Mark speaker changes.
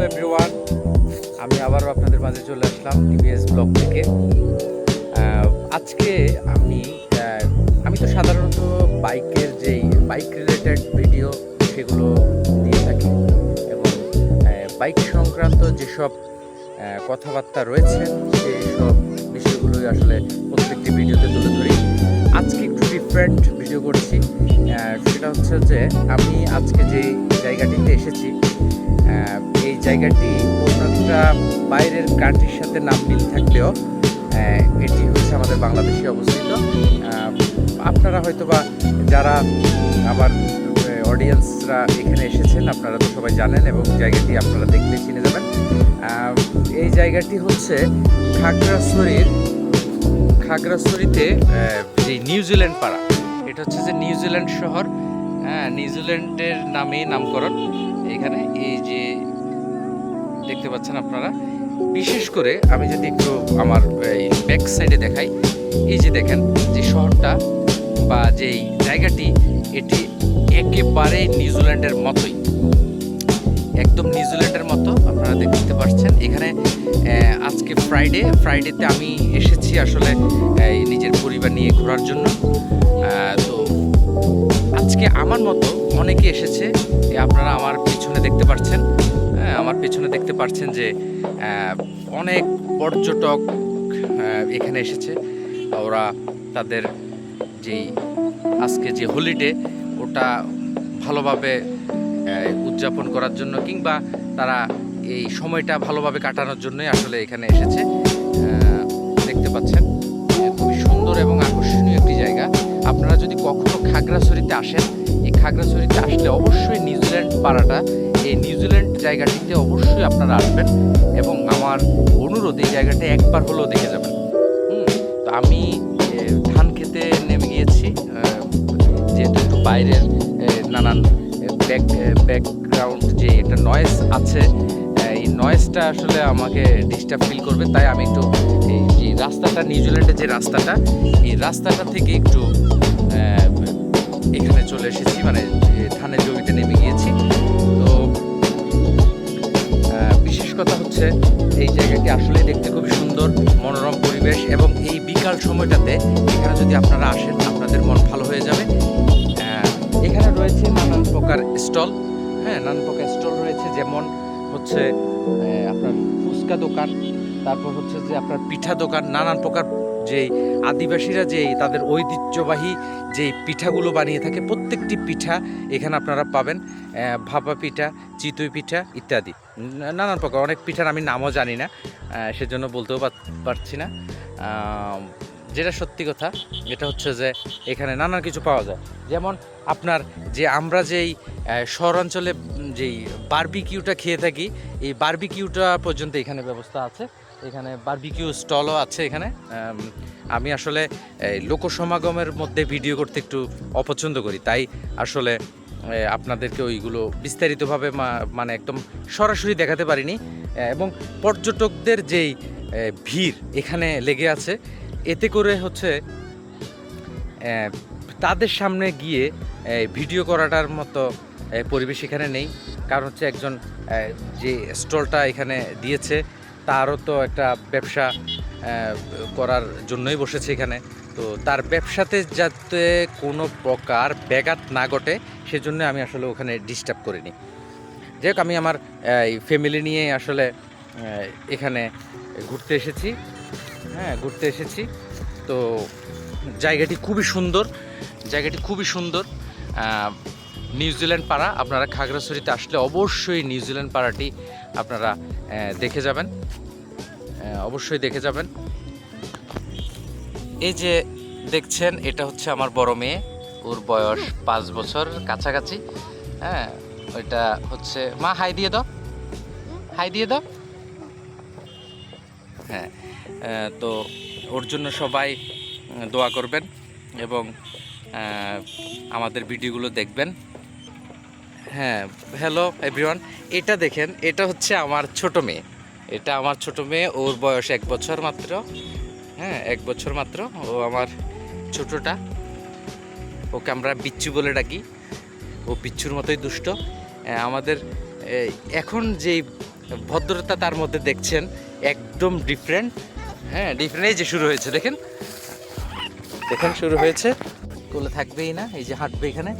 Speaker 1: Hello everyone, আমি আবারও আপনাদের মাঝে চলে আসলাম টিভিএস ব্লগ থেকে। আজকে আমি আমি তো সাধারণত বাইকের যেই, বাইক রিলেটেড ভিডিও সেগুলো দিয়ে থাকি এবং বাইক সংক্রান্ত যেসব কথাবার্তা রয়েছে সেই সব বিষয়গুলোই আসলে প্রত্যেকটি ভিডিওতে তুলে ধরি। আজকে একটু ডিফারেন্ট ভিডিও করছি। সেটা হচ্ছে যে আমি আজকে যে জায়গাটিতে এসেছি এই জায়গাটি অন্য একটা বাইরের কান্ট্রির সাথে নাম মিল থাকলেও এটি হচ্ছে আমাদের বাংলাদেশে অবস্থিত। আপনারা হয়তোবা যারা আমার অডিয়েন্সরা এখানে এসেছেন, আপনারা তো সবাই জানেন এবং জায়গাটি আপনারা দেখলে চিনে যাবেন। এই জায়গাটি হচ্ছে খাগড়াছড়ির, খাগড়াছড়িতে যে নিউজিল্যান্ড পাড়া, এটা হচ্ছে যে নিউজিল্যান্ড শহর। হ্যাঁ নিউজিল্যান্ডের নামে নামকরণ। এখানে এই যে দেখতে পাচ্ছেন আপনারা, বিশেষ করে আমি যদি একটু আমার, এই ব্যাক সাইডে দেখাই, এই যে দেখেন যে শহরটা বা যেই জায়গাটি, এটি একেবারে নিউজিল্যান্ডের মতোই। একদম নিউজিল্যান্ডের মতো, আপনারা দেখতে পাচ্ছেন। এখানে আজকে ফ্রাইডে ফ্রাইডেতে আমি এসেছি আসলে নিজের পরিবার নিয়ে ঘোরার জন্য। তো আজকে আমার মতো অনেকে এসেছে, এ আপনারা আমার পিছনে দেখতে পাচ্ছেন আমার পিছনে দেখতে পাচ্ছেন যে অনেক পর্যটক এখানে এসেছে। ওরা তাদের যেই আজকে যে হলিডে ওটা ভালোভাবে উদযাপন করার জন্য কিংবা তারা এই সময়টা ভালোভাবে কাটানোর জন্যই আসলে এখানে এসেছে। দেখতে পাচ্ছেন খুবই সুন্দর এবং আকর্ষণীয় একটি জায়গা। আপনারা যদি কখনো খাগড়াছড়িতে আসেন। এই খাগড়াছড়িতে আসলে অবশ্যই নিউজিল্যান্ড পাড়াটা এই নিউজিল্যান্ড জায়গাটিতে অবশ্যই আপনারা আসবেন এবং আমার অনুরোধ এই জায়গাটা একবার হলেও দেখে যাবেন। হুম, তো আমি ধান খেতে নেমে গিয়েছি যেহেতু একটু বাইরের নানান ব্যাক ব্যাকগ্রাউন্ড যে একটা নয়েজ আছে এই নয়েজটা আসলে আমাকে ডিস্টার্ব ফিল করবে। তাই আমি একটু এই যে রাস্তাটা নিউজিল্যান্ডের যে রাস্তাটা এই রাস্তাটা থেকে একটু এখানে চলে এসেছি মানে ধানের জমিতে নেমে গিয়েছি। তো বিশেষ কথা হচ্ছে, এই জায়গাটি আসলে দেখতে খুবই সুন্দর, মনোরম পরিবেশ এবং এই বিকাল সময়টাতে এখানে যদি আপনারা আসেন, আপনাদের মন ভালো হয়ে যাবে। এখানে রয়েছে নানান প্রকার স্টল। হ্যাঁ নানান প্রকার স্টল রয়েছে, যেমন হচ্ছে আপনার ফুচকা দোকান, তারপর হচ্ছে যে আপনার পিঠা দোকান, নানান প্রকার যে আদিবাসীরা যে তাদের ঐতিহ্যবাহী যে পিঠাগুলো বানিয়ে থাকে, প্রত্যেকটি পিঠা এখানে আপনারা পাবেন ভাপা পিঠা, চিতই পিঠা ইত্যাদি। নানান প্রকার, অনেক পিঠার আমি নামও জানি না সেজন্য বলতেও পারছি না। যেটা সত্যি কথা, এটা হচ্ছে যে এখানে নানান কিছু পাওয়া যায়। যেমন আপনার যে আমরা যেই শহরাঞ্চলে যেই বার্বিকিউটা খেয়ে থাকি, এই বার্বিকিউটা পর্যন্ত এখানে ব্যবস্থা আছে। এখানে বারবিকিউ স্টলও আছে এখানে। আমি আসলে লোকসমাগমের মধ্যে ভিডিও করতে একটু অপছন্দ করি। তাই আসলে আপনাদেরকে ওইগুলো বিস্তারিতভাবে মানে একদম সরাসরি দেখাতে পারিনি। এবং পর্যটকদের যেই ভিড় এখানে লেগে আছে, এতে করে হচ্ছে তাদের সামনে গিয়ে ভিডিও করাটার মতো পরিবেশ এখানে নেই। কারণ হচ্ছে একজন যে স্টলটা এখানে দিয়েছে তারও তো একটা ব্যবসা করার জন্যই বসেছে এখানে। তো তার ব্যবসাতে যাতে কোনো প্রকার ব্যাঘাত না ঘটে, সেজন্য আমি আসলে ওখানে ডিস্টার্ব করিনি। যাই আমি আমার এই ফ্যামিলি নিয়ে আসলে এখানে ঘুরতে এসেছি। হ্যাঁ ঘুরতে এসেছি। তো জায়গাটি খুবই সুন্দর, জায়গাটি খুবই সুন্দর। নিউজিল্যান্ড পাড়া, আপনারা খাগড়াছড়িতে আসলে অবশ্যই নিউজিল্যান্ড পাড়াটি আপনারা দেখে যাবেন। অবশ্যই দেখে যাবেন। এই যে দেখছেন, এটা হচ্ছে আমার বড় মেয়ে। ওর বয়স পাঁচ বছর কাছাকাছি। হ্যাঁ ওইটা হচ্ছে, মা, হাই দিয়ে দাও। হাই দিয়ে দাও। হ্যাঁ তো ওর জন্য সবাই দোয়া করবেন এবং আমাদের ভিডিওগুলো দেখবেন। হ্যাঁ হ্যালো এভরিওয়ান এটা দেখেন, এটা হচ্ছে আমার ছোট মেয়ে। এটা আমার ছোট মেয়ে, ওর বয়স এক বছর মাত্র। হ্যাঁ এক বছর মাত্র, ও আমার ছোটটা। ওকে আমরা বিচ্ছু বলে ডাকি। ও বিচ্ছুর মতোই দুষ্ট। আমাদের এখন যেই ভদ্রতা তার মধ্যে দেখছেন, একদম ডিফারেন্ট হ্যাঁ ডিফারেন্ট যে শুরু হয়েছে, দেখেন। দেখেন, শুরু হয়েছে। কোলে থাকবেই না, এই যে হাঁটবে এখানে।